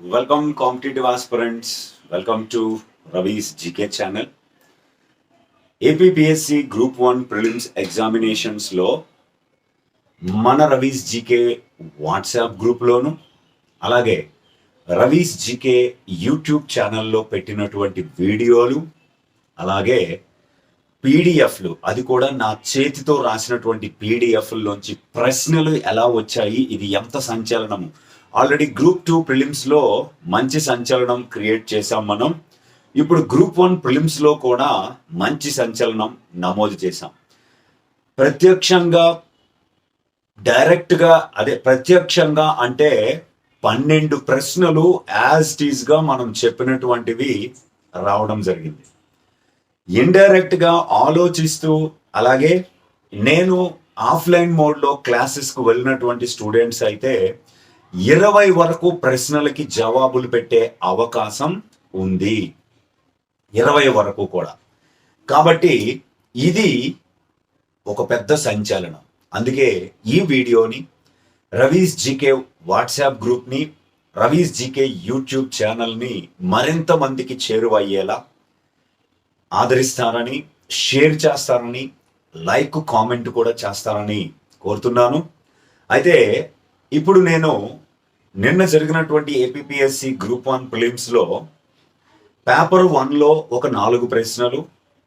Welcome competitive aspirants. Welcome to Ravi's GK channel APPSC group one prelims ఎగ్జామినేషన్స్లో మన Ravi's GK WhatsApp గ్రూప్లోను అలాగే Ravi's GK YouTube ఛానల్లో పెట్టినటువంటి వీడియోలు అలాగే పీడిఎఫ్లు అది కూడా నా చేతితో రాసినటువంటి పీడిఎఫ్లోంచి ప్రశ్నలు ఎలా వచ్చాయి ఇది ఎంత సంచలనము ఆల్రెడీ గ్రూప్ టూ ప్రిలిమ్స్లో మంచి సంచలనం క్రియేట్ చేశాం మనం. ఇప్పుడు గ్రూప్ వన్ ప్రిలిమ్స్లో కూడా మంచి సంచలనం నమోదు చేశాం. ప్రత్యక్షంగా డైరెక్ట్గా అదే ప్రత్యక్షంగా అంటే పన్నెండు ప్రశ్నలు యాజ్ టీజ్గా మనం చెప్పినటువంటివి రావడం జరిగింది. ఇండైరెక్ట్గా ఆలోచిస్తూ అలాగే నేను ఆఫ్లైన్ మోడ్లో క్లాసెస్కు వెళ్ళినటువంటి స్టూడెంట్స్ అయితే ఇరవై వరకు ప్రశ్నలకి జవాబులు పెట్టే అవకాశం ఉంది. ఇరవై వరకు కూడా. కాబట్టి ఇది ఒక పెద్ద సంచలనం. అందుకే ఈ వీడియోని రవీష్ జీకే వాట్సాప్ గ్రూప్ని రవీష్ జీకే యూట్యూబ్ ఛానల్ని మరింత మందికి చేరువయ్యేలా ఆదరిస్తారని షేర్ చేస్తారని లైక్ కామెంట్ కూడా చేస్తారని కోరుతున్నాను. అయితే ఇప్పుడు నేను నిన్న జరిగినటువంటి ఏపీఎస్సి గ్రూప్ వన్ ప్రిలిమ్స్లో పేపర్ వన్లో ఒక నాలుగు ప్రశ్నలు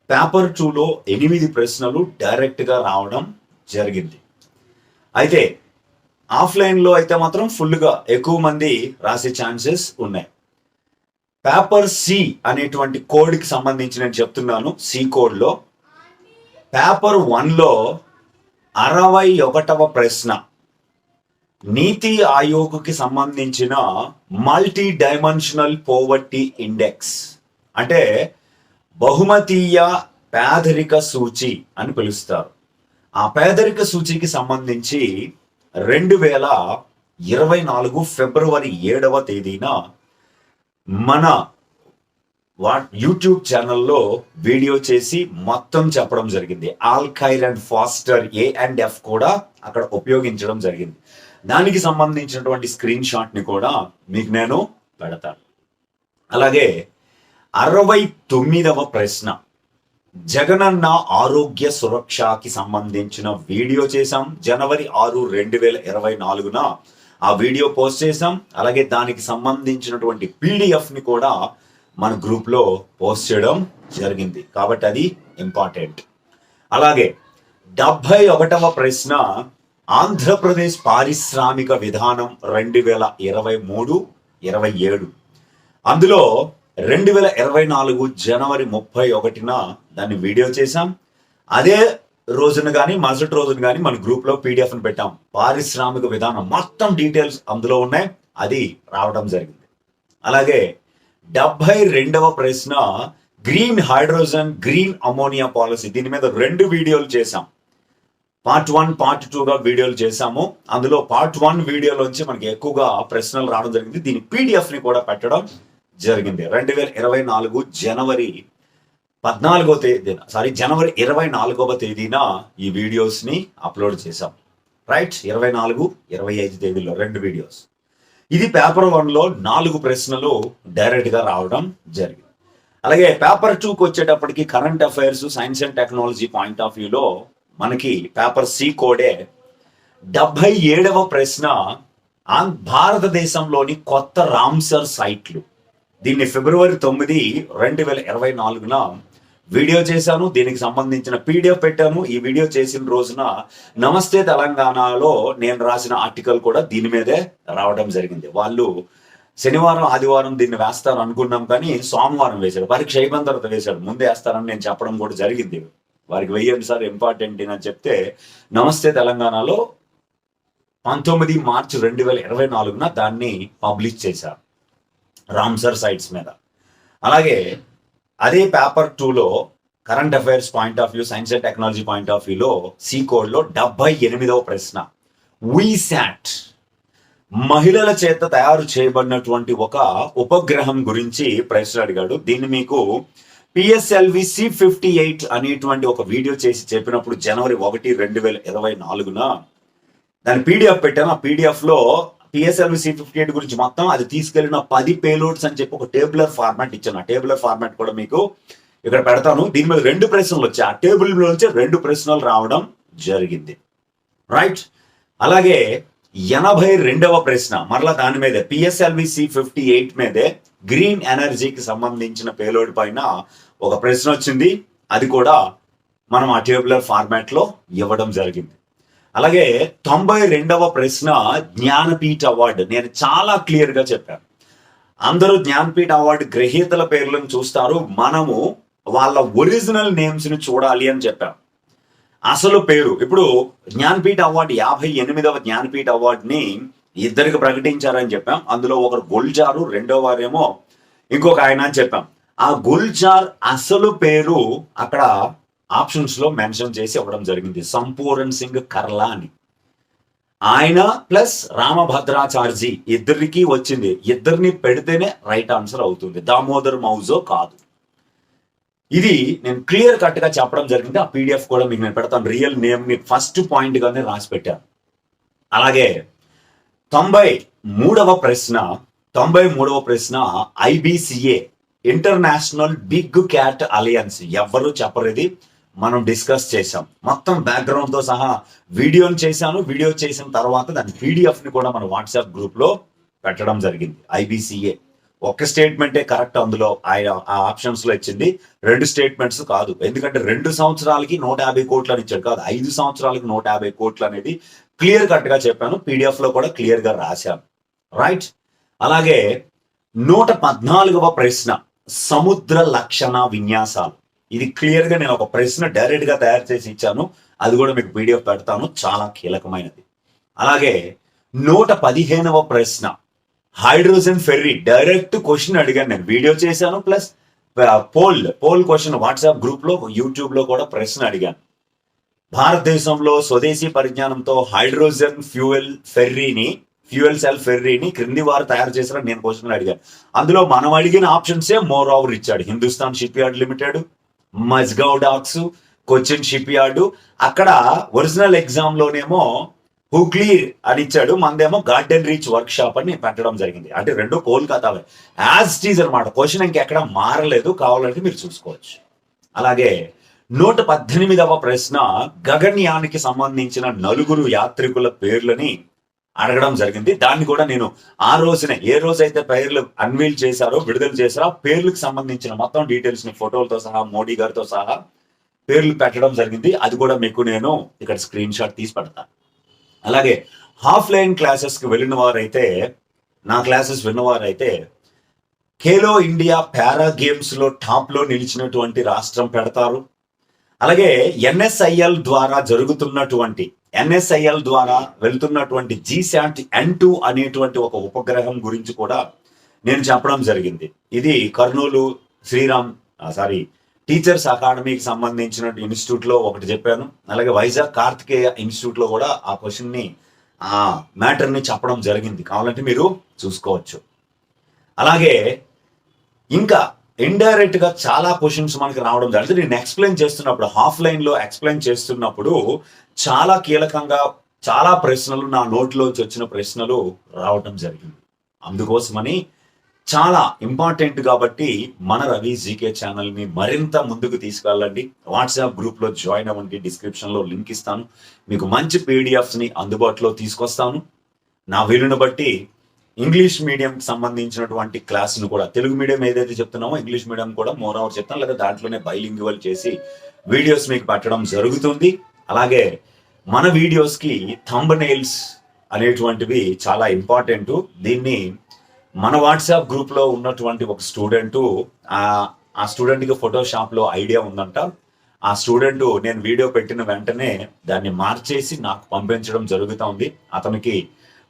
పేపర్ టూలో ఎనిమిది ప్రశ్నలు డైరెక్ట్గా రావడం జరిగింది. అయితే ఆఫ్లైన్లో అయితే మాత్రం ఫుల్గా ఎక్కువ మంది రాసే ఛాన్సెస్ ఉన్నాయి. పేపర్ సి అనేటువంటి కోడ్కి సంబంధించి నేను చెప్తున్నాను సి కోడ్లో పేపర్ వన్లో అరవై ఒకటవ ప్రశ్న. నీతి ఆయోగ్కి సంబంధించిన మల్టీ డైమెన్షనల్ పోవర్టీ ఇండెక్స్. అంటే బహుమతీయ పేదరిక సూచి అని పిలుస్తారు. ఆ పేదరిక సూచికి సంబంధించి రెండు వేల ఇరవై నాలుగు ఫిబ్రవరి ఏడవ తేదీన మన వా యూట్యూబ్ ఛానల్లో వీడియో చేసి మొత్తం చెప్పడం జరిగింది. Alkire and Foster A and F కూడా అక్కడ ఉపయోగించడం జరిగింది. దానికి సంబంధించినటువంటి స్క్రీన్ షాట్ని కూడా మీకు నేను పెడతాను. అలాగే అరవై తొమ్మిదవ ప్రశ్న. జగనన్న ఆరోగ్య సురక్షకి సంబంధించిన వీడియో చేశాం. జనవరి ఆరు రెండు వేల ఇరవై నాలుగున ఆ వీడియో పోస్ట్ చేశాం. అలాగే దానికి సంబంధించినటువంటి పీడిఎఫ్ని కూడా మన గ్రూప్లో పోస్ట్ చేయడం జరిగింది. కాబట్టి అది ఇంపార్టెంట్ అలాగే డెబ్బై ఒకటవ ప్రశ్న. ఆంధ్రప్రదేశ్ పారిశ్రామిక విధానం రెండు వేల ఇరవై మూడు ఇరవై ఏడు. అందులో రెండు వేల ఇరవై నాలుగు జనవరి ముప్పై ఒకటిన దాన్ని వీడియో చేశాం. అదే రోజున కానీ మరుసటి రోజున కానీ మన గ్రూప్లో పెట్టాం. పారిశ్రామిక విధానం మొత్తం డీటెయిల్స్ అందులో ఉన్నాయి. అది రావడం జరిగింది. అలాగే డెబ్బై రెండవ ప్రశ్న green hydrogen green ammonia policy. దీని మీద రెండు వీడియోలు చేశాం. పార్ట్ వన్ పార్ట్ టూగా వీడియోలు చేశాము. అందులో పార్ట్ వన్ వీడియోలోంచి మనకి ఎక్కువగా ప్రశ్నలు రావడం జరిగింది. దీని పీడిఎఫ్ని కూడా పెట్టడం జరిగింది. రెండు వేల ఇరవై నాలుగు జనవరి పద్నాలుగో తేదీన సారీ జనవరి ఇరవై నాలుగవ తేదీన ఈ వీడియోస్ని అప్లోడ్ చేశాం. రైట్ ఇరవై నాలుగు ఇరవై ఐదు తేదీలో రెండు వీడియోస్. ఇది పేపర్ వన్లో నాలుగు ప్రశ్నలు డైరెక్ట్గా రావడం జరిగింది. అలాగే పేపర్ టూకి వచ్చేటప్పటికి current affairs science and technology point of వ్యూలో మనకి పేపర్ సి కోడే డెబ్బై ఏడవ ప్రశ్న భారతదేశంలోని కొత్త రామ్సర్ సైట్లు. దీన్ని ఫిబ్రవరి తొమ్మిది రెండు వేల ఇరవై నాలుగున వీడియో చేశాను. దీనికి సంబంధించిన పీడిఎఫ్ పెట్టాను. ఈ వీడియో చేసిన రోజున నమస్తే తెలంగాణలో నేను రాసిన ఆర్టికల్ కూడా దీని మీదే రావడం జరిగింది. వాళ్ళు శనివారం ఆదివారం దీన్ని వేస్తారు అనుకున్నాం కానీ సోమవారం వేశాడు పరీక్ష అయిపోయిన తర్వాత వేశాడు ముందే వేస్తారని నేను చెప్పడం కూడా జరిగింది. వారికి వెయ్యండి సార్ ఇంపార్టెంట్ అని చెప్తే నమస్తే తెలంగాణలో పంతొమ్మిది మార్చి రెండు వేల ఇరవై నాలుగున దాన్ని పబ్లిష్ చేశారు రామ్సర్ సైట్స్ మీద. అలాగే అదే పేపర్ టూలో current affairs point of view science and technology point of వ్యూలో సి కోడ్లో డెబ్బై ఎనిమిదవ ప్రశ్న. వీశాట్ మహిళల చేత తయారు చేయబడినటువంటి ఒక ఉపగ్రహం గురించి ప్రశ్న అడిగాడు. దీన్ని మీకు పిఎస్ఎల్వి సి ఫిఫ్టీ ఎయిట్ అనేటువంటి ఒక వీడియో చేసి చెప్పినప్పుడు జనవరి ఒకటి రెండు వేల ఇరవై నాలుగున దాని పీడిఎఫ్ పెట్టాను. ఆ పీడిఎఫ్లో పిఎస్ఎల్వి సి ఫిఫ్టీ ఎయిట్ గురించి మొత్తం అది తీసుకెళ్ళిన పది పేలోడ్స్ అని చెప్పి ఒక టేబులర్ ఫార్మాట్ ఇచ్చాను. ఆ టేబులర్ ఫార్మాట్ కూడా మీకు ఇక్కడ పెడతాను. దీని మీద రెండు ప్రశ్నలు వచ్చాయి. ఆ టేబుల్ నుంచి రెండు ప్రశ్నలు రావడం జరిగింది. రైట్ అలాగే ఎనభై రెండవ ప్రశ్న. మరలా దాని మీద. పిఎస్ఎల్వి సి ఫిఫ్టీ ఎయిట్ మీదే గ్రీన్ ఎనర్జీకి సంబంధించిన పేలోడ్ పైన ఒక ప్రశ్న వచ్చింది. అది కూడా మనం ఆ టేబులర్ ఫార్మాట్లో ఇవ్వడం జరిగింది. అలాగే తొంభై రెండవ ప్రశ్న జ్ఞానపీఠ అవార్డు. నేను చాలా క్లియర్గా చెప్పాను. అందరూ జ్ఞానపీఠ అవార్డు గ్రహీతల పేర్లను చూస్తారు. మనము వాళ్ళ ఒరిజినల్ నేమ్స్ని చూడాలి అని చెప్పాం. అసలు పేరు. ఇప్పుడు జ్ఞానపీఠ అవార్డు యాభై ఎనిమిదవ జ్ఞానపీఠ అవార్డుని ఇద్దరికి ప్రకటించారని చెప్పాం. అందులో ఒకరు గుల్జారు రెండో వారేమో ఇంకొక ఆయన అని చెప్పాం. ఆ గుల్జార్ అసలు పేరు అక్కడ ఆప్షన్స్లో మెన్షన్ చేసి ఇవ్వడం జరిగింది. సంపూర్ణ సింగ్ కర్లా అని ఆయన ప్లస్ రామభద్రాచార్జీ ఇద్దరికి వచ్చింది. ఇద్దరిని పెడితేనే రైట్ ఆన్సర్ అవుతుంది. దామోదర్ మౌజో కాదు. ఇది నేను క్లియర్ కట్గా చెప్పడం జరిగింది. ఆ పీడిఎఫ్ కూడా మీకు నేను పెడతాను. రియల్ నేమ్ని ఫస్ట్ పాయింట్ గానే రాసి పెట్టాను. అలాగే తొంభై మూడవ ప్రశ్న తొంభై మూడవ ప్రశ్న IBCA international big cat alliance ఎవరు చెప్పరేది. మనం డిస్కస్ చేసాం మొత్తం బ్యాక్గ్రౌండ్తో సహా వీడియోని చేశాను. వీడియో చేసిన తర్వాత దాని పీడిఎఫ్ని కూడా మన వాట్సాప్ గ్రూప్లో పెట్టడం జరిగింది. ఐబిసిఏ ఒక్క స్టేట్మెంటే కరెక్ట్ అందులో ఆయన ఆ ఆప్షన్స్లో ఇచ్చింది. రెండు స్టేట్మెంట్స్ కాదు. ఎందుకంటే రెండు సంవత్సరాలకి నూట యాభై కోట్లు అని ఇచ్చాడు కాదు. ఐదు సంవత్సరాలకి నూట యాభై కోట్లు అనేది క్లియర్ కట్గా చెప్పాను. పీడిఎఫ్లో కూడా క్లియర్గా రాశాను. రైట్ అలాగే నూట పద్నాలుగవ ప్రశ్న. సముద్ర లక్షణ విన్యాసాలు. ఇది క్లియర్గా నేను ఒక ప్రశ్న డైరెక్ట్గా తయారు చేసి ఇచ్చాను. అది కూడా మీకు వీడియో పెడతాను. చాలా కీలకమైనది. అలాగే నూట పదిహేనవ ప్రశ్న. హైడ్రోజన్ ఫెర్రీ డైరెక్ట్ క్వశ్చన్ అడిగాను నేను. వీడియో చేశాను plus poll poll question WhatsApp గ్రూప్లో యూట్యూబ్లో కూడా ప్రశ్న అడిగాను. భారతదేశంలో స్వదేశీ పరిజ్ఞానంతో హైడ్రోజన్ ఫ్యూయల్ ఫెర్రీని ఫ్యూయల్ సెల్ ఫెర్రీని క్రింది వారు తయారు చేశారని నేను క్వశ్చన్ అడిగాను. అందులో మనం అడిగిన ఆప్షన్సే మోర్ ఓవర్ ఇచ్చాడు. Hindustan shipyard limited Mazagon docks Cochin shipyard. అక్కడ ఒరిజినల్ ఎగ్జామ్ లోనేమో హుగ్లీ అని ఇచ్చాడు. మనదేమో గార్డెన్ రీచ్ వర్క్ షాప్ అని పెట్టడం జరిగింది. అంటే రెండు కోల్కతావే యాజ్ టీజ్ అనమాట క్వశ్చన్ ఇంకెక్కడ మారలేదు. కావాలంటే మీరు చూసుకోవచ్చు. అలాగే నూట పద్దెనిమిదవ ప్రశ్న గగన్యానికి సంబంధించిన నలుగురు యాత్రికుల పేర్లని అడగడం జరిగింది. దాన్ని కూడా నేను ఆ రోజున ఏ రోజైతే పేర్లు అన్వీల్ చేశారో విడుదల చేశారో ఆ పేర్లకు సంబంధించిన మొత్తం డీటెయిల్స్ని ఫోటోలతో సహా మోడీ గారితో సహా పేర్లు పెట్టడం జరిగింది. అది కూడా మీకు నేను ఇక్కడ స్క్రీన్ షాట్ తీసి పెడతాను అలాగే ఆఫ్లైన్ క్లాసెస్కి వెళ్ళిన వారైతే నా క్లాసెస్ విన్నవారైతే ఖేలో ఇండియా పారా గేమ్స్లో టాప్లో నిలిచినటువంటి రాష్ట్రం పెడతారు. అలాగే ఎన్ఎస్ఐఎల్ ద్వారా జరుగుతున్నటువంటి ఎన్ఎస్ఐఎల్ ద్వారా వెళ్తున్నటువంటి జీశాట్ ఎన్ టూ అనేటువంటి ఒక ఉపగ్రహం గురించి కూడా నేను చెప్పడం జరిగింది. ఇది కర్నూలు శ్రీరామ్ సారీ టీచర్స్ అకాడమీకి సంబంధించిన ఇన్స్టిట్యూట్లో ఒకటి చెప్పాను. అలాగే వైజాగ్ కార్తికేయ ఇన్స్టిట్యూట్లో కూడా ఆ క్వశ్చన్ని ఆ మ్యాటర్ని చెప్పడం జరిగింది. కావాలంటే మీరు చూసుకోవచ్చు. అలాగే ఇంకా ఇండైరెక్ట్గా చాలా క్వశ్చన్స్ మనకి రావడం జరిగింది. నేను ఎక్స్ప్లెయిన్ చేస్తున్నప్పుడు హాఫ్ లైన్లో ఎక్స్ప్లెయిన్ చేస్తున్నప్పుడు చాలా కీలకంగా చాలా ప్రశ్నలు నా నోట్లోంచి వచ్చిన ప్రశ్నలు రావటం జరిగింది. అందుకోసమని చాలా ఇంపార్టెంట్ కాబట్టి మన రవి జీకే ఛానల్ని మరింత ముందుకు తీసుకెళ్ళండి వాట్సాప్ గ్రూప్లో జాయిన్ అవ్వండి. డిస్క్రిప్షన్లో లింక్ ఇస్తాను. మీకు మంచి పీడిఎఫ్స్ని అందుబాటులో తీసుకొస్తాను. నా వీలుని బట్టి ఇంగ్లీష్ మీడియం సంబంధించినటువంటి క్లాసులు కూడా తెలుగు మీడియం ఏదైతే చెప్తున్నామో ఇంగ్లీష్ మీడియం కూడా మోర్ అవర్ చెప్తాను లేదా దాంట్లోనే బైలింగ్వల్ చేసి వీడియోస్ మీకు పెట్టడం జరుగుతుంది. అలాగే మన వీడియోస్కి థంబ్ నెయిల్స్ అనేటువంటివి చాలా ఇంపార్టెంట్ దీన్ని మన వాట్సాప్ గ్రూప్లో ఉన్నటువంటి ఒక స్టూడెంట్ ఆ స్టూడెంట్కి ఫోటోషాప్లో ఐడియా ఉందంట. ఆ స్టూడెంట్ నేను వీడియో పెట్టిన వెంటనే దాన్ని మార్చేసి నాకు పంపించడం జరుగుతూ ఉంది. అతనికి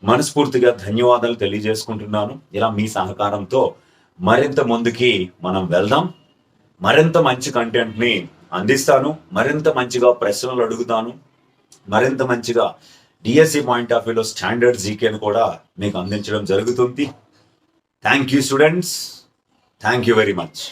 మనస్ఫూర్తిగా ధన్యవాదాలు తెలియజేసుకుంటున్నాను. ఇలా మీ సహకారంతో మరింత ముందుకి మనం వెళ్దాం. మరింత మంచి కంటెంట్ని అందిస్తాను. మరింత మంచిగా ప్రశ్నలు అడుగుతాను. మరింత మంచిగా డిఎస్సి పాయింట్ ఆఫ్ వ్యూలో స్టాండర్డ్ జీకేని కూడా మీకు అందించడం జరుగుతుంది. Thank you students thank you very much